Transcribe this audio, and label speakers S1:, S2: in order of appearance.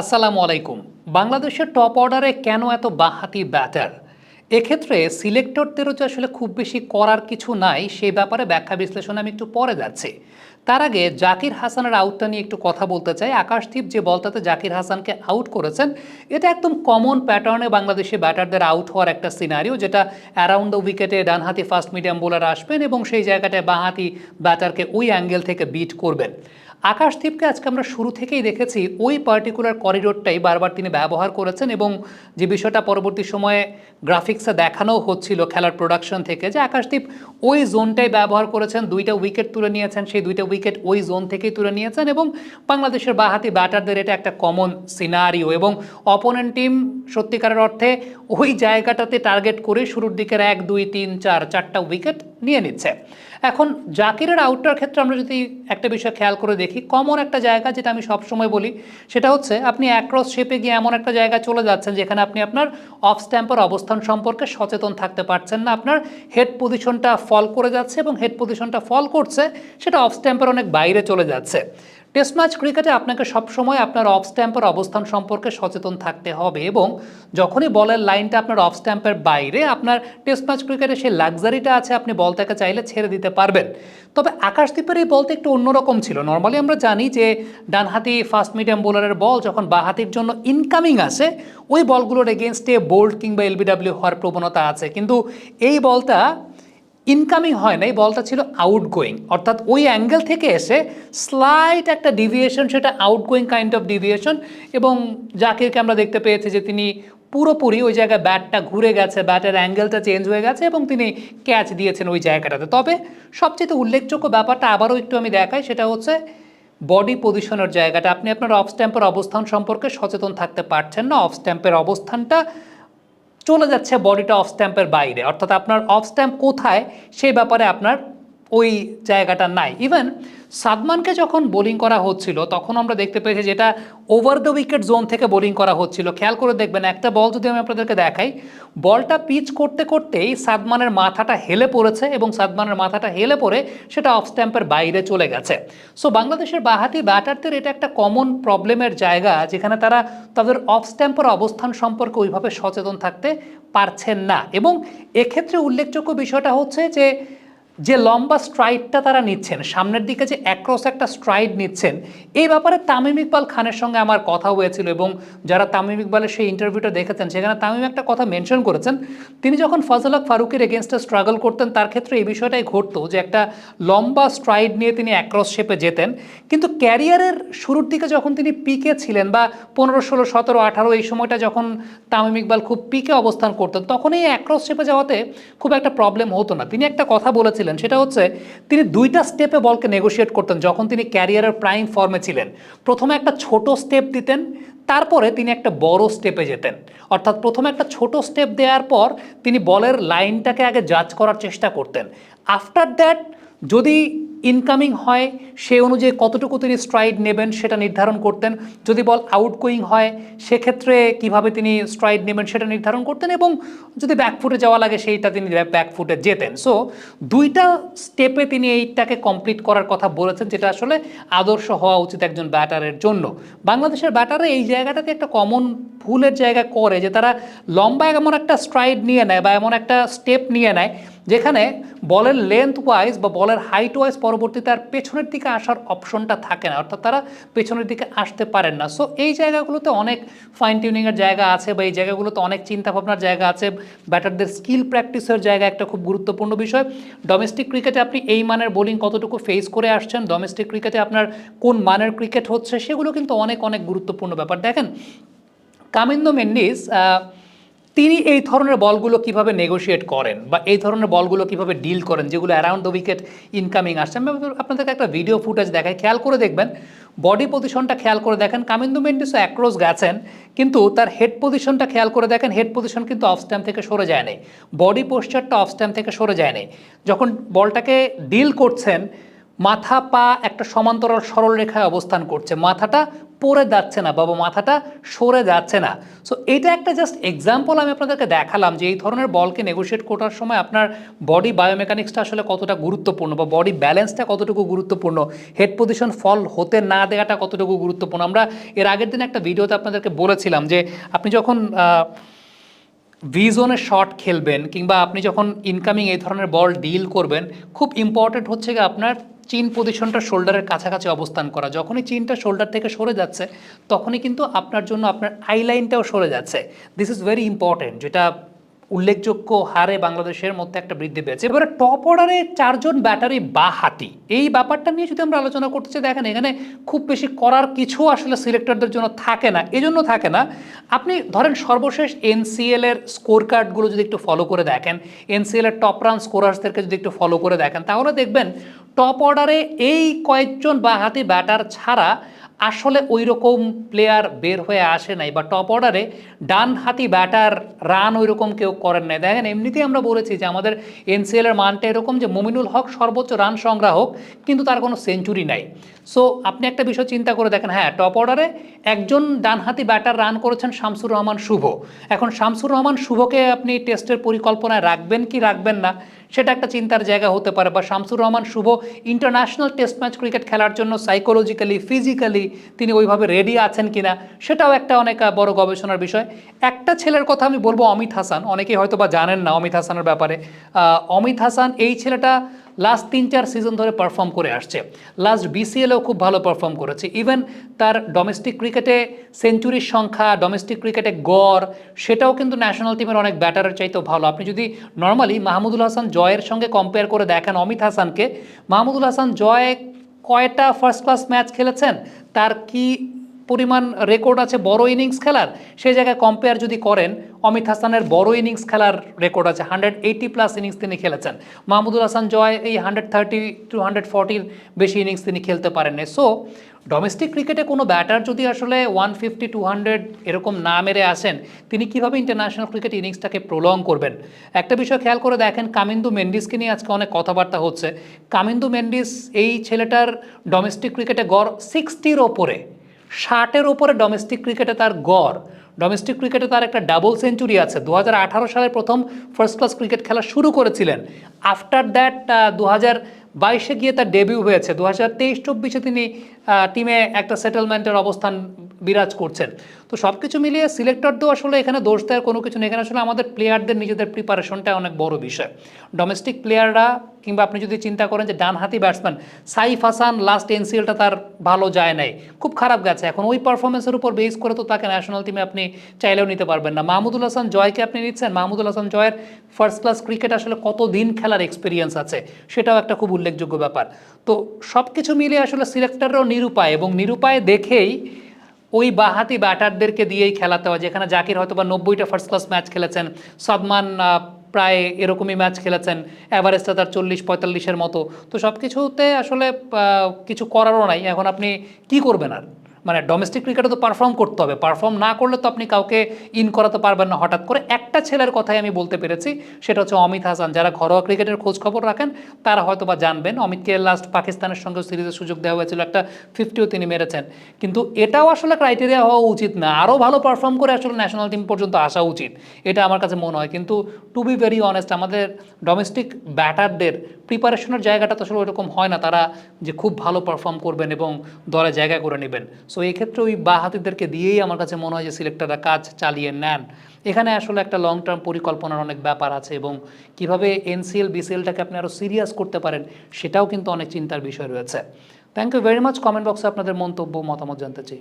S1: আসসালামু আলাইকুম। বাংলাদেশের টপ অর্ডারে কেন এত বাহাতি ব্যাটার এক্ষেত্রে সিলেক্টরদেরও যে আসলে খুব বেশি করার কিছু নাই, সেই ব্যাপারে ব্যাখ্যা বিশ্লেষণ আমি একটু পরে যাচ্ছি। তার আগে জাকির হাসানের আউটটা নিয়ে একটু কথা বলতে চাই। আকাশদীপ যে বলটাতে জাকির হাসানকে আউট করেছেন, এটা একদম কমন প্যাটার্নে বাংলাদেশি ব্যাটারদের আউট হওয়ার একটা সিনারিও যেটা অ্যারাউন্ড দ্য উইকেটে ডানহাতি ফাস্ট মিডিয়াম বোলার আসবেন এবং সেই জায়গাটায় বাঁহাতি ব্যাটারকে ওই অ্যাঙ্গেল থেকে বিট করবেন। আকাশদীপকে আজকে আমরা শুরু থেকেই দেখেছি, ওই পার্টিকুলার করিডোরটাই বারবার তিনি ব্যবহার করেছেন এবং যে বিষয়টা পরবর্তী সময়ে গ্রাফিক্সে দেখানো হচ্ছিল খেলার প্রোডাকশন থেকে, যে আকাশদ্বীপ ওই জোনটাই ব্যবহার করেছেন, দুইটা উইকেট তুলে নিয়েছেন, সেই দুইটা উইকেট ওই জোন থেকেই তুলে নিয়েছেন এবং বাংলাদেশের বাহাতি ব্যাটারদের এটা একটা কমন সিনারিও এবং অপোনেন্ট টিম সত্যিকারের অর্থে ওই জায়গাটাতে টার্গেট করে শুরুর দিকের এক, দুই, তিন, চার, চারটা উইকেট নিয়ে নিচ্ছে। এখন জাকিরের আউটটার ক্ষেত্রে আমরা যদি একটা বিষয় খেয়াল করে দেখি কমন একটা জায়গা যেটা আমি সবসময় বলি, সেটা হচ্ছে আপনি অ্যাক্রস শেপে গিয়ে এমন একটা জায়গায় চলে যাচ্ছেন যেখানে আপনি আপনার অফ স্ট্যাম্পের অবস্থান সম্পর্কে সচেতন থাকতে পারছেন না। আপনার হেড পজিশনটা ফল করে যাচ্ছে এবং হেড পজিশনটা ফল করছে, সেটা অফ স্ট্যাম্পের অনেক বাইরে চলে যাচ্ছে। টেস্ট ম্যাচ ক্রিকেটে আপনাকে সবসময় আপনার অফ স্ট্যাম্পের অবস্থান সম্পর্কে সচেতন থাকতে হবে এবং যখনই বলের লাইনটা আপনার অফ স্ট্যাম্পের বাইরে, আপনার টেস্ট ম্যাচ ক্রিকেটে সেই লাক্সারিটা আছে, আপনি বলটাকে চাইলে ছেড়ে দিতে পারবেন। তবে আকাশদ্বীপের এই বলটা একটু অন্যরকম ছিল। নর্মালি আমরা জানি যে ডানহাতি ফাস্ট মিডিয়াম বোলারের বল যখন বাহাতির জন্য ইনকামিং আসে, ওই বলগুলোর এগেনস্টে বোল্ড কিংবা এলবিডাব্লিউ হওয়ার প্রবণতা আছে। কিন্তু এই বলটা ইনকামিং হয় নাই, বলটা ছিল আউট গোয়িং অর্থাৎ ওই অ্যাঙ্গেল থেকে এসে স্লাইট একটা ডিভিয়েশন সেটা out going kind of deviation এবং জাকিরকে আমরা দেখতে পেয়েছি যে তিনি পুরোপুরি ওই জায়গায় ব্যাটটা ঘুরে গেছে ব্যাটের অ্যাঙ্গেলটা চেঞ্জ হয়ে গেছে, এবং তিনি ক্যাচ দিয়েছেন ওই জায়গাটাতে। তবে সবচেয়ে উল্লেখযোগ্য ব্যাপারটা আবারও একটু আমি দেখাই, সেটা হচ্ছে বডি পজিশনের জায়গাটা। আপনি আপনার অফ স্ট্যাম্পের অবস্থান সম্পর্কে সচেতন থাকতে পারছেন না অফ স্ট্যাম্পের অবস্থানটা চলে যাচ্ছে বডিটা অফ স্ট্যাম্পের বাইরে। অর্থাৎ আপনার অফ স্ট্যাম্প কোথায় সেই ব্যাপারে আপনার ওই জায়গাটা নাই। ইভেন সাদমানকে যখন বোলিং করা হচ্ছিল, তখন আমরা দেখতে পেয়েছি যেটা ওভার দ্য উইকেট জোন থেকে বোলিং করা হচ্ছিল। খেয়াল করে দেখবেন, একটা বল যদি আমি আপনাদেরকে দেখাই বলটা পিচ করতে করতেই সাদমানের মাথাটা হেলে পড়েছে এবং সাদমানের মাথাটা হেলে পড়ে সেটা অফ স্ট্যাম্পের বাইরে চলে গেছে। সো বাংলাদেশের বাহাতি ব্যাটারদের এটা একটা কমন প্রবলেমের জায়গা, যেখানে তারা তাদের অফ স্ট্যাম্পের অবস্থান সম্পর্কে ওইভাবে সচেতন থাকতে পারছেন না। এবং এক্ষেত্রে উল্লেখযোগ্য বিষয়টা হচ্ছে যে যে লম্বা স্ট্রাইডটা তারা নিচ্ছেন, সামনের দিকে যে অ্যাক্রস একটা স্ট্রাইড নিচ্ছেন, এই ব্যাপারে তামিম ইকবাল খানের সঙ্গে আমার কথা হয়েছিল এবং যারা তামিম ইকবালের সেই ইন্টারভিউটা দেখেছেন, সেখানে তামিম একটা কথা মেনশন করেছেন। তিনি যখন ফজল হক ফারুকের এগেনস্টে স্ট্রাগল করতেন, তার ক্ষেত্রে এই বিষয়টাই ঘটতো যে একটা লম্বা স্ট্রাইড নিয়ে তিনি অ্যাক্রস শেপে যেতেন। কিন্তু ক্যারিয়ারের শুরুর দিকে যখন তিনি পিকে ছিলেন বা পনেরো, ষোলো, সতেরো, আঠারো, এই সময়টা যখন তামিম ইকবাল খুব পিকে অবস্থান করতেন, তখন এই অ্যাক্রস শেপে যাওয়াতে খুব একটা প্রবলেম হতো না। তিনি একটা কথা বলেছিলেন সেটা হচ্ছে তিনি দুইটা স্টেপে বলকে নেগোশিয়েট করতেন যখন তিনি ক্যারিয়ারের প্রাইম ফর্মে ছিলেন। প্রথমে একটা ছোট স্টেপ দিতেন, তারপরে তিনি একটা বড় স্টেপে যেতেন। অর্থাৎ প্রথমে একটা ছোট স্টেপ দেওয়ার পর তিনি বলের লাইনটাকে আগে জাজ করার চেষ্টা করতেন। আফটার দ্যাট যদি ইনকামিং হয় সেই অনুযায়ী কতটুকু তিনি স্ট্রাইড নেবেন সেটা নির্ধারণ করতেন। যদি বল আউটগোয়িং হয়, সেক্ষেত্রে কীভাবে তিনি স্ট্রাইড নেবেন সেটা নির্ধারণ করতেন এবং যদি ব্যাকফুটে যাওয়া লাগে, সেইটা তিনি ব্যাকফুটে যেতেন। সো দুইটা স্টেপে তিনি এইটাকে কমপ্লিট করার কথা বলেছেন, যেটা আসলে আদর্শ হওয়া উচিত একজন ব্যাটারের জন্য। বাংলাদেশের ব্যাটারে এই জায়গাটাতে একটা কমন ভুলের জায়গা করে, যে তারা লম্বা এমন একটা স্ট্রাইড নিয়ে নেয় বা এমন একটা স্টেপ নিয়ে নেয় যেখানে বলের লেন্থ ওয়াইজ বা বলের হাইট ওয়াইজ পরবর্তীতে আর পেছনের দিকে আসার অপশনটা থাকে না, অর্থাৎ তারা পেছনের দিকে আসতে পারেন না। সো এই জায়গাগুলোতে অনেক ফাইন টিউনিংয়ের জায়গা আছে বা এই জায়গাগুলোতে অনেক চিন্তা ভাবনার জায়গা আছে। ব্যাটারদের স্কিল প্র্যাকটিসের জায়গা একটা খুব গুরুত্বপূর্ণ বিষয়। ডোমেস্টিক ক্রিকেটে আপনি এই মানের বোলিং কতটুকু ফেস করে আসছেন? ডোমেস্টিক ক্রিকেটে আপনার কোন মানের ক্রিকেট হচ্ছে? সেগুলো কিন্তু অনেক অনেক গুরুত্বপূর্ণ ব্যাপার। দেখেন, কামিন্দো মেন্ডিস তিনি এই ধরনের বলগুলো কীভাবে নেগোশিয়েট করেন বা এই ধরনের বলগুলো কীভাবে ডিল করেন, যেগুলো অ্যারাউন্ড দ্য উইকেট ইনকামিং আসছে। আমি আপনাদেরকে একটা ভিডিও ফুটেজ দেখাই, খেয়াল করে দেখবেন বডি পজিশনটা খেয়াল করে দেখেন, কামিন্দু মেন্ডিসও অ্যাক্রস গেছেন, কিন্তু তার হেড পজিশনটা খেয়াল করে দেখেন হেড পজিশন কিন্তু অফ স্ট্যাম্প থেকে সরে যায় নাই বডি পোশ্চারটা অফ স্ট্যাম্প থেকে সরে যায় নাই যখন বলটাকে ডিল করছেন, মাথা পা একটা সমান্তরাল সরল রেখায় অবস্থান করছে, মাথাটা পড়ে যাচ্ছে না, বাবা মাথাটা সরে যাচ্ছে না। সো এটা একটা জাস্ট এক্সাম্পল আমি আপনাদেরকে দেখালাম যে এই ধরনের বলকে নেগোশিয়েট করার সময় আপনার বডি বায়োমেকানিক্সটা আসলে কতটা গুরুত্বপূর্ণ বা বডি ব্যালেন্সটা কতটুকু গুরুত্বপূর্ণ হেড পজিশন ফল হতে না দেওয়াটা কতটুকু গুরুত্বপূর্ণ। আমরা এর আগের দিন একটা ভিডিওতে আপনাদেরকে বলেছিলাম যে আপনি যখন ভিজনে শট খেলবেন কিংবা আপনি যখন ইনকামিং এই ধরনের বল ডিল করবেন, খুব ইম্পর্টেন্ট হচ্ছে আপনার চিন পজিশনটা শোল্ডারের কাছাকাছি অবস্থান করা। যখনই চিনটা শোল্ডার থেকে সরে যাচ্ছে, তখনই কিন্তু আপনার জন্য আপনার আই লাইনটাও সরে যাচ্ছে। দিস ইজ ভেরি ইম্পর্টেন্ট যেটা উল্লেখযোগ্য হারে বাংলাদেশের মধ্যে একটা বৃদ্ধি পেয়েছে। এবারে টপ অর্ডারে চারজন ব্যাটারি বা হাতি। এই ব্যাপারটা নিয়ে যদি আমরা আলোচনা করতে চাই, দেখেন এখানে খুব বেশি করার কিছু আসলে সিলেক্টরদের জন্য থাকে না। এজন্য থাকে না, আপনি ধরেন সর্বশেষ এনসিএল এর স্কোর কার্ডগুলো যদি একটু ফলো করে দেখেন এনসিএল এর টপ রান স্কোরার্সদেরকে যদি একটু ফলো করে দেখেন, তাহলে দেখবেন টপ অর্ডারে এই কয়েকজন বা হাতি ব্যাটার ছাড়া আসলে ওই রকম প্লেয়ার বের হয়ে আসে নাই বা টপ অর্ডারে ডান হাতি ব্যাটার রান ওই রকম কেউ করেন নাই। দেখেন, এমনিতেই আমরা বলেছি যে আমাদের এনসিএল এর মানটা এরকম যে মমিনুল হক সর্বোচ্চ রান সংগ্রাহক, কিন্তু তার কোনো সেঞ্চুরি নাই। সো আপনি একটা বিষয় চিন্তা করে দেখেন হ্যাঁ টপ অর্ডারে একজন ডানহাতি ব্যাটার রান করেছেন শামসুর রহমান শুভ। এখন শামসুর রহমান শুভকে আপনি টেস্টের পরিকল্পনায় রাখবেন কি রাখবেন না? সেটা একটা চিন্তার জায়গা হতে পারে। বা Shamsur Rahman Shuvo international test match cricket খেলার জন্য সাইকোলজিক্যালি ফিজিক্যালি তিনি ওইভাবে রেডি আছেন কিনা, সেটাও একটা অনেক বড় গবেষণার বিষয়। একটা ছেলের কথা আমি বলব অমিত হাসান। অনেকেই হয়তো বা জানেন না অমিত হাসানের ব্যাপারে। অমিত হাসান এই ছেলেটা লাস্ট তিন চার সিজন ধরে পারফর্ম করে আসছে। লাস্ট বিসিএলেও খুব ভালো পারফর্ম করেছে। ইভেন তার ডোমেস্টিক ক্রিকেটে সেঞ্চুরির সংখ্যা ডোমেস্টিক ক্রিকেটে গড়, সেটাও কিন্তু ন্যাশনাল টিমের অনেক ব্যাটারের চাইতেও ভালো। আপনি যদি নর্মালি মাহমুদুল হাসান জয়ের সঙ্গে কম্পেয়ার করে দেখেন অমিত হাসানকে, মাহমুদুল হাসান জয় কয়টা ফার্স্ট ক্লাস ম্যাচ খেলেছেন? তার কি পরিমাণ রেকর্ড আছে বড় ইনিংস খেলার, সেই জায়গায় কম্পেয়ার যদি করেন, অমিত হাসানের বড় ইনিংস খেলার রেকর্ড আছে হান্ড্রেড এইটি প্লাস ইনিংস তিনি খেলেছেন। মাহমুদুল হাসান জয় এই হান্ড্রেড থার্টি টু হান্ড্রেড ফর্টির বেশি ইনিংস তিনি খেলতে পারেননি। সো ডোমেস্টিক ক্রিকেটে কোনো ব্যাটার যদি আসলে ওয়ান ফিফটি টু হান্ড্রেড এরকম না মেরে আসেন, তিনি কীভাবে ইন্টারন্যাশনাল ক্রিকেট ইনিংসটাকে প্রলং করবেন? একটা বিষয় খেয়াল করে দেখেন, কামিন্দু মেন্ডিসকে নিয়ে আজকে অনেক কথাবার্তা হচ্ছে। কামিন্দু মেন্ডিস এই ছেলেটার ডোমেস্টিক ক্রিকেটে গড় সিক্সটির ওপরে। ষাটের ওপরে ডোমেস্টিক ক্রিকেটে তার গড়। ডোমেস্টিক ক্রিকেটে তার একটা ডাবল সেঞ্চুরি আছে। দু হাজার আঠারো সালে প্রথম ফার্স্ট ক্লাস ক্রিকেট খেলা শুরু করেছিলেন। আফটার দ্যাট দু বাইশে গিয়ে তার ডেবিউ হয়েছে। দু হাজার তেইশ, চব্বিশে তিনি টিমে একটা সেটেলমেন্টের অবস্থান বিরাজ করছেন। তো সব কিছু মিলিয়ে সিলেক্টরদের আসলে এখানে দোষ দেওয়ার কোনো কিছু নেই। এখানে আসলে আমাদের প্লেয়ারদের নিজেদের প্রিপারেশনটা অনেক বড় বিষয়। ডোমেস্টিক প্লেয়াররা কিংবা আপনি যদি চিন্তা করেন যে ডানহাতি ব্যাটসম্যান সাইফ হাসান লাস্ট এনসিএলটা তার ভালো যায় নাই। খুব খারাপ গেছে। এখন ওই পারফরমেন্সের উপর বেস করে তো তাকে ন্যাশনাল টিমে আপনি চাইলেও নিতে পারবেন না। মাহমুদুল হাসান জয়কে আপনি নিচ্ছেন। মাহমুদুল হাসান জয়ের ফার্স্ট ক্লাস ক্রিকেট আসলে কত দিন খেলার এক্সপিরিয়েন্স আছে সেটাও একটা খুব উল্লেখযোগ্য ব্যাপার। তো সব কিছু মিলিয়ে আসলে সিলেক্টররাও নিরুপায় এবং নিরুপায় দেখেই ওই বাহাতি ব্যাটারদেরকে দিয়েই খেলাতে হয়, যেখানে জাকির হয়তো বা নব্বইটা ফার্স্ট ক্লাস ম্যাচ খেলেছেন, সাদমান প্রায় এরকমই ম্যাচ খেলেছেন অ্যাভারেজটা তার চল্লিশ পঁয়তাল্লিশের মতো। তো সব কিছুতে আসলে কিছু করারও নাই, এখন আপনি কি করবেন আর? মানে ডোমেস্টিক ক্রিকেটে তো পারফর্ম করতে হবে। পারফর্ম না করলে তো আপনি কাউকে ইন করাতে পারবেন না। হঠাৎ করে একটা ছেলের কথাই আমি বলতে পেরেছি, সেটা হচ্ছে অমিত হাসান। যারা ঘরোয়া ক্রিকেটের খোঁজ খবর রাখেন, তারা হয়তো বা জানবেন। অমিতকে লাস্ট পাকিস্তানের সঙ্গে সিরিজের সুযোগ দেওয়া হয়েছিল। একটা ফিফটিও তিনি মেরেছেন। কিন্তু এটাও আসলে ক্রাইটেরিয়া হওয়া উচিত না। আরও ভালো পারফর্ম করে আসলে ন্যাশনাল টিম পর্যন্ত আসা উচিত। এটা আমার কাছে মনে হয়। কিন্তু টু বি ভেরি অনেস্ট আমাদের ডোমেস্টিক ব্যাটারদের প্রিপারেশনের জায়গাটা তো আসলে ওইরকম হয় না। তারা যে খুব ভালো পারফর্ম করবেন এবং দলে জায়গা করে নেবেন। সো এই এক্ষেত্রে ওই বা হাতিদেরকে দিয়েই আমার কাছে মনে হয় যে সিলেক্টররা কাজ চালিয়ে নেন। এখানে আসলে একটা লং টার্ম পরিকল্পনার অনেক ব্যাপার আছে এবং কীভাবে এনসিএল বিসিএলটাকে আপনি আরও সিরিয়াস করতে পারেন, সেটাও কিন্তু অনেক চিন্তার বিষয় রয়েছে। Thank you very much comment বক্সে আপনাদের মন্তব্য, মতামত জানতে চাই।